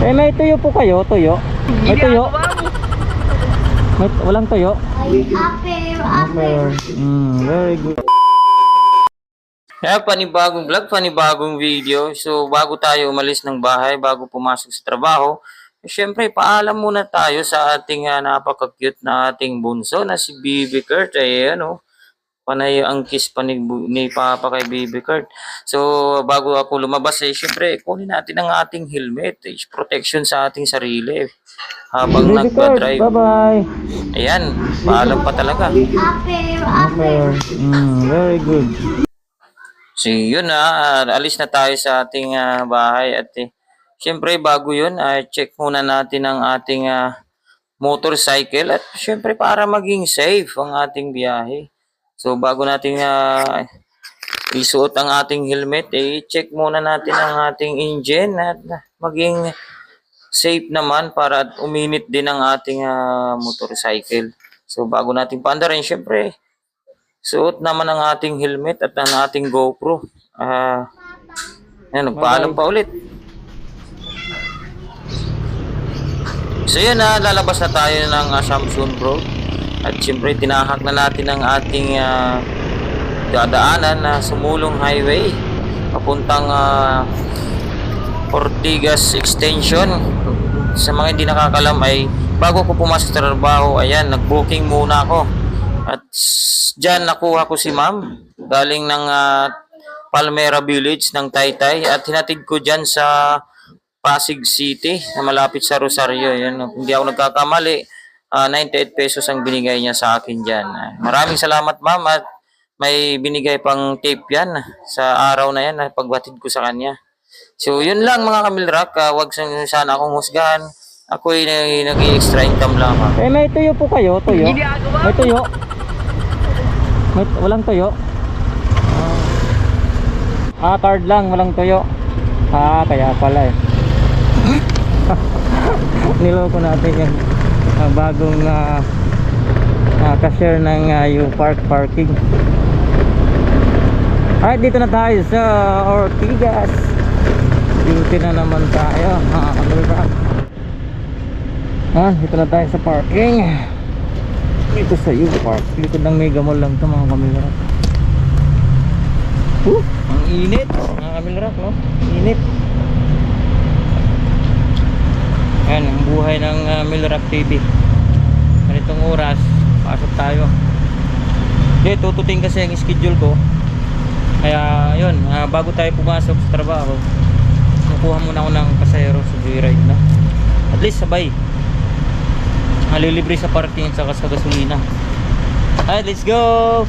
Eh, may tuyo po kayo, tuyo. May tuyo. May, walang tuyo. Apple, apple. Mm, very good. Kaya panibagong vlog, panibagong video. So bago tayo umalis ng bahay, bago pumasok sa trabaho, eh, syempre paalam muna tayo sa ating uh, napaka-cute na ating bunso na si Bibi Kurt. Ay ano, panay ang kiss pa ni, ni Papa kay Bibi Kurt. So bago ako lumabas, eh, syempre kunin natin ang ating helmet. Eh, protection sa ating sarili. Habang Baby nagpa-drive. bye-bye. Ayan, paalam pa talaga. Apple, apple. Mm, very good. So yun na, ah, alis na tayo sa ating ah, bahay at eh, syempre bago yun, ah, check muna natin ang ating ah, motorcycle at syempre para maging safe ang ating biyahe. So bago natin ah, isuot ang ating helmet, eh, check muna natin ang ating engine at maging safe naman para uminit din ang ating ah, motorcycle. So bago natin paandarin, syempre Suot naman ang ating helmet at ang ating GoPro. Ah, yan, nagpaalam pa ulit. So yun na, lalabas na tayo ng uh, Samsung Pro. At siyempre, tinahak na natin ang ating ah, dadaanan na sumulong highway. Papuntang ah, Ortigas Extension. Sa mga hindi nakakalam ay bago ko pumasok sa trabaho, ayan, nag-booking muna ako. At dyan nakuha ko si ma'am. Galing ng ah, Palmera Village ng Taytay. At hinatid ko dyan sa Pasig City na malapit sa Rosario. Yan, hindi ako nagkakamali. Ah, 98 pesos ang binigay niya sa akin dyan. Ah, maraming salamat ma'am at may binigay pang tape yan sa araw na yan na pagbatid ko sa kanya. So yun lang mga kamilrak, uh, wag san- sana akong husgahan. Ako ay nag-extra income lamang. Eh, may tuyo po kayo, tuyo. May tuyo. May, walang tuyo. Ah, ah, card lang, walang tuyo. Ah, kaya pala eh. Niloko natin yung ah, bagong uh, cashier ng uh, U-Park parking. Alright, dito na tayo sa Ortigas. Duty na naman tayo, kamilrak. Ah, dito na tayo sa parking. Dito sa U-Park. Likod ng Mega Mall lang to mga kamilrak. Uh, ang init. Mga kamilrak, no? Init. Ayan, ang buhay ng uh, Milrap TV. Ganitong oras, pasok tayo. Hindi, tututing kasi ang schedule ko. Kaya, yun, ah, bago tayo pumasok sa trabaho, kukuha muna ako ng pasayro sa joyride na. At least sabay. Malilibre sa parking at sa gasolina. Alright, let's go!